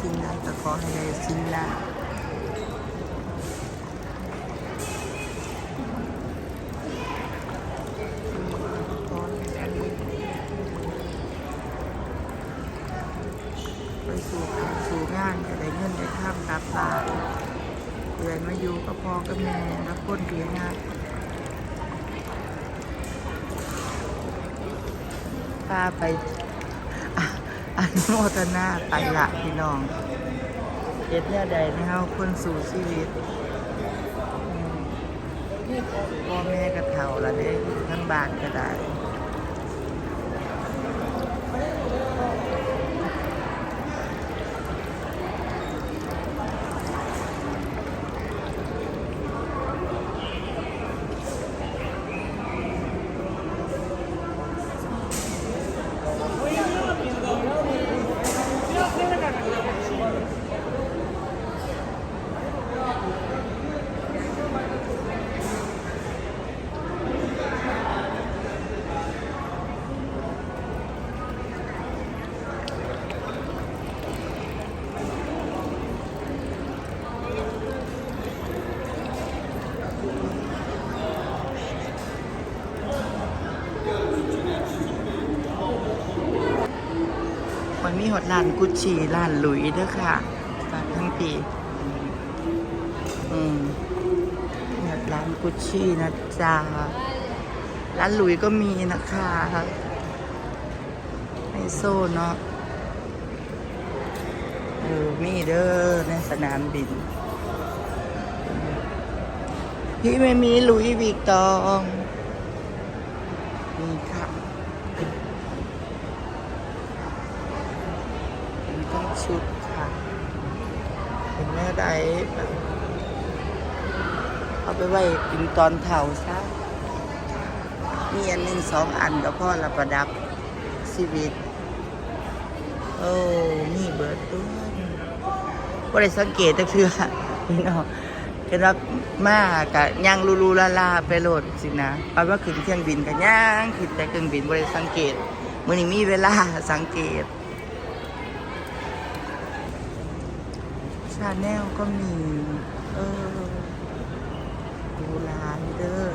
สิ่งใดก็ขอให้ได้สิ่งนั้นขอให้ได้ไปสู่การสู่งานจะได้เงินได้ข้ามกลับบ้านเพื่อมาอยู่กับพ่อกับแม่และคนเพียงงานพาไป โมทนาไปละพี่น้องเอ็ดเนี่ยใดนะเฮาคนสู่ชีวิตพ่อแม่ก็เท่าละเด้ทั้งบ้านก็ได้ มีหดร้านกุชชี่ร้านหลุยด้อค่ะฝากทั้งปีอืมหดร้านกุชชี่นะจ๊ะร้านหลุยก็มีนะคะไฮโซเนาะเออมีเด้อในสนามบิน พี่ไม่มีหลุยวิกตอง นี่ค่ะ เป็นทั้ง ชุดค่ะ เป็นแม่ใดแบบเอาไปไว้กินตอนเผาซะมีอันหนึ่งสองอันก็พอละประดับชีวิต โอ้ มีเบิร์ดด้วยว่าได้สังเกตแต่เพื่อพี่น้องเห็นว่ามากกะย่างลูลูลาลาไปโหลดสินะไปว่าขึ้นเครื่องบินกันย่างขึ้นแต่เครื่องบินบริสังเกตมื่อนี้มีเวลาสังเกตาแนลก็มี เออ ดูร้านเด้อ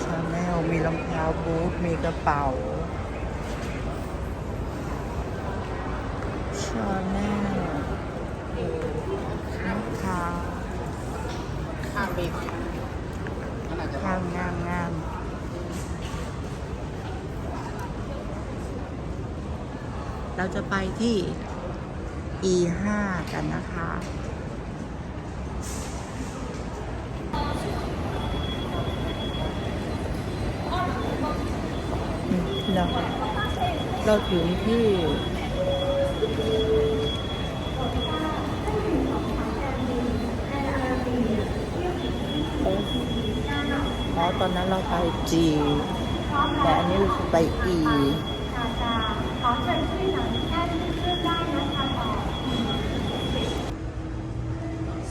ชาแนลมีรองเท้าบูทมีกระเป๋าชาแนลนะคะ ข้ามไปขนาดจะ งามงามงาม เราจะไปที่ E5 กันนะคะ เราเราถึงที่อ๋อตอนนั้นเราไปจีแต่อันนี้ไป E เราไปอี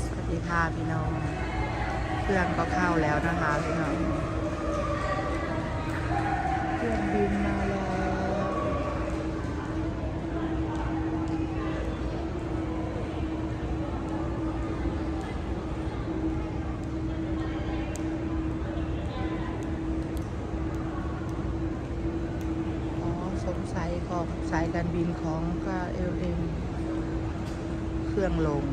สวัสดีค่ะพี่น้อง เครื่องก็เข้าแล้วนะคะพี่น้อง เครื่องบินมาแล้ว อ๋อ สงสัย ของสายการบินของก็เอลเอ็มเครื่องลง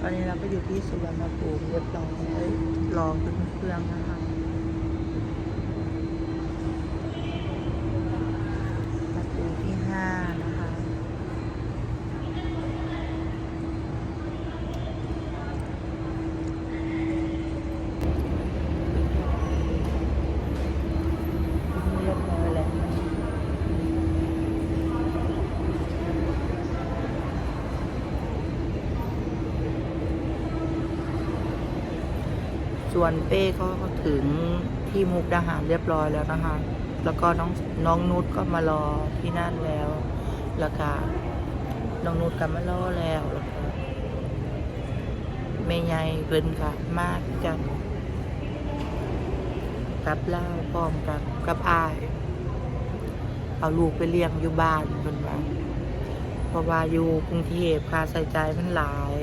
ตอนนี้เราก็อยู่ที่สุวรรณภูมิเรียบร้อยรอขึ้นเครื่องนะคะประตูที่ห้านะคะ เรียบร้อยแล้ว ส่วนเป้ก็ถึงที่มุกดาหารเรียบร้อยแล้วนะคะ แล้วก็น้องน้องนุชก็มารอที่นั่นแล้ว แล้วก็น้องนุชกับมารอแล้วแล้วก็แม่ใหญ่เพิ่นก็มากกันกับเล่าพร้อมกับกับอาย เอาลูกไปเลี้ยงอยู่บ้านเพิ่นว่าเพราะว่าอยู่กรุงเทพค่าใช้จ่ายมันหลาย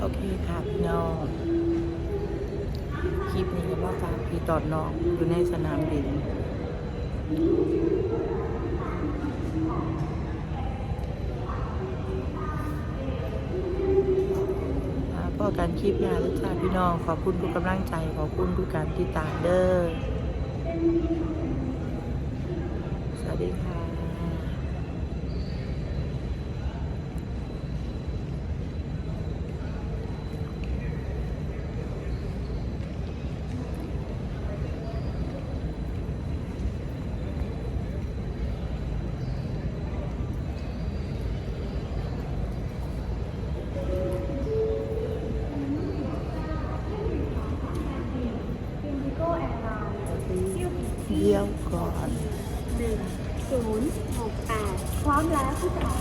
โอเคค่ะพี่น้องคลิปนี้ก็ว่าฝากพี่ตอดน้องอยู่ในสนามบินอ่าพอการคลิปหน้าแล้วจ้าพี่น้องขอบคุณทุกกำลังใจ ขอบคุณทุกการติดตามเด้อสวัสดีค่ะ พร้อมแล้วที่จะออก